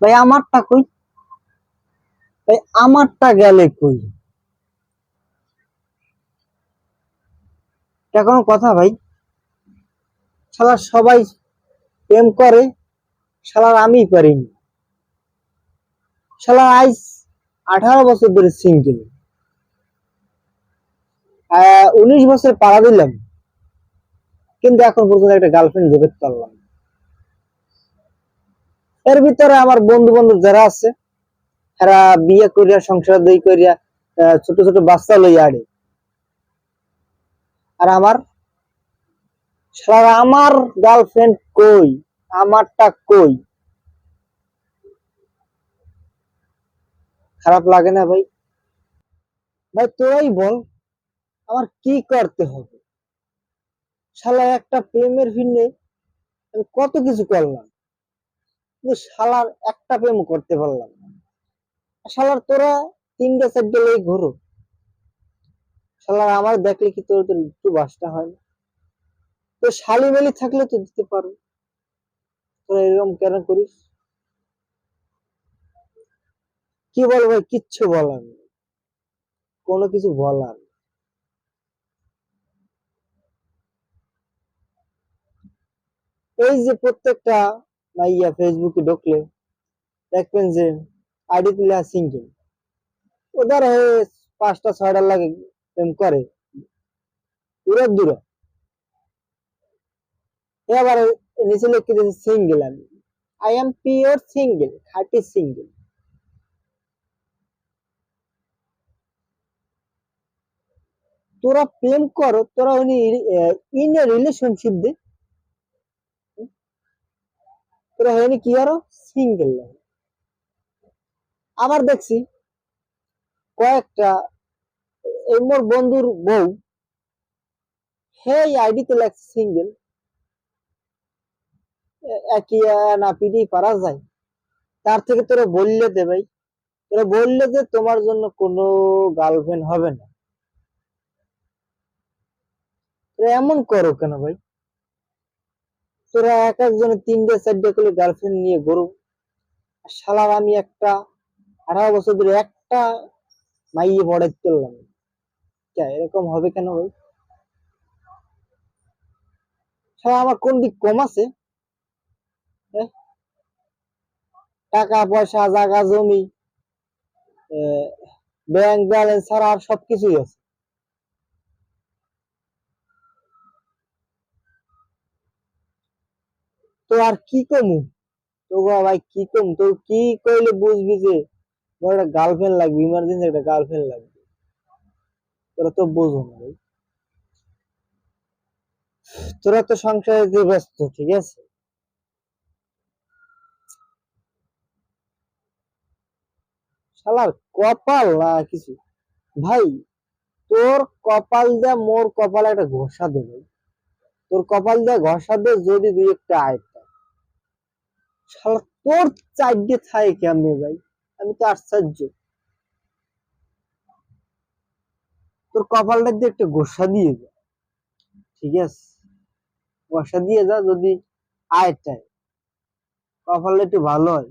ভাই, আমারটা কই? ভাই, আমারটা গেলে কই? এটা কোনো কথা ভাই? শালা সবাই প্রেম করে, শালার আমি পারিনি। শালা আইস আঠারো বছর ধরে সিঙ্গেল উনিশ বছর পাড়া দিলাম। কিন্তু এখন পর্যন্ত একটা গার্লফ্রেন্ড জোগাড় পারলাম না। এর ভিতরে আমার বন্ধু বান্ধব যারা আছে, এরা বিয়ে করিয়া সংসার দই করিয়া ছোট ছোট বাচ্চা লইয়া আড়ে আর আমার আমার গার্লফ্রেন্ড কই? আমারটা কই? খারাপ লাগে না ভাই? ভাই, তোরাই বল, আমার কি করতে হবে? শালা একটা প্রেমের ভিন্নে আমি কত কিছু করলাম? শালার একটা প্রেম করতে পারলাম শালার তোরা তিনটা চারটে লই ঘুরো। শালার আমার দেখলে কি তোর তোর একটু বাসটা হয় না? তো শালি মেলি থাকলে তো দিতে পারো। তোরা এরকম কেন করিস? কি বল ভাই, কিচ্ছু বলার কোনো কিছু বলার। এই যে প্রত্যেকটা মাইয়া ফেসবুকে ঢুকলে দেখবেন যে আইডি তুলে সিঙ্গেল ওদের হয়ে পাঁচটা, ছয়টা লাগে প্রেম করে। দূরে দূরে। এবার নিচে লিখে দিয়েছে সিঙ্গেল আমি। আই এম পিওর সিঙ্গেল খাঁটি সিঙ্গেল তোরা প্রেম করো, তোরা উনি ইন এ রিলেশনশিপ দে। তোরা হয়নি কি আরও সিঙ্গেল লাইন আবার দেখছি কয়েকটা, এই মোর বন্ধুর বউ হে আইডিতে লেখছে সিঙ্গেল একই না পিডি পারা যায়। তার থেকে তোরা বললে দে ভাই। তোরা বললে যে তোমার জন্য কোনো গার্লফ্রেন্ড হবে না। এমন করো কেন ভাই? তোরা এক একজনে তিনটে চারটে করে গার্লফ্রেন্ড নিয়ে ঘুরো। শালার আমি একটা আঠারো বছর ধরে একটা মাইয়ে বড়াই চললাম কে, এরকম হবে কেন ভাই? শালা আমার কোন দিক কম আছে? টাকা পয়সা জায়গা জমি ব্যাংক ব্যালেন্স ছাড়া আর সবকিছুই আছে। তো আর কি কমু? তো ভাই, কি কম? তো কি কইলে বুঝবি যে মোর একটা গার্লফ্রেন্ড লাগবে ইমার্জেন্সি একটা গার্লফ্রেন্ড লাগবে। তোরা তো বোঝো না ভাই। তোরা তো সংসারে দিয়ে ব্যস্ত, ঠিক আছে? শালার কপাল না কিছু। ভাই, তোর কপাল দে মোর কপালে একটা ঘষা দে ভাই। তোর কপাল দিয়ে ঘষা দে, যদি দুই একটা আয়টা শালা তোর চারটে থাকে কেমনে ভাই? আমি তো আশ্চর্য। তোর কপালটা দিয়ে একটা গোসা দিয়ে যা, ঠিক আছে? গোসা দিয়ে যা যদি আয়টায় কপালটা একটু ভালো হয়।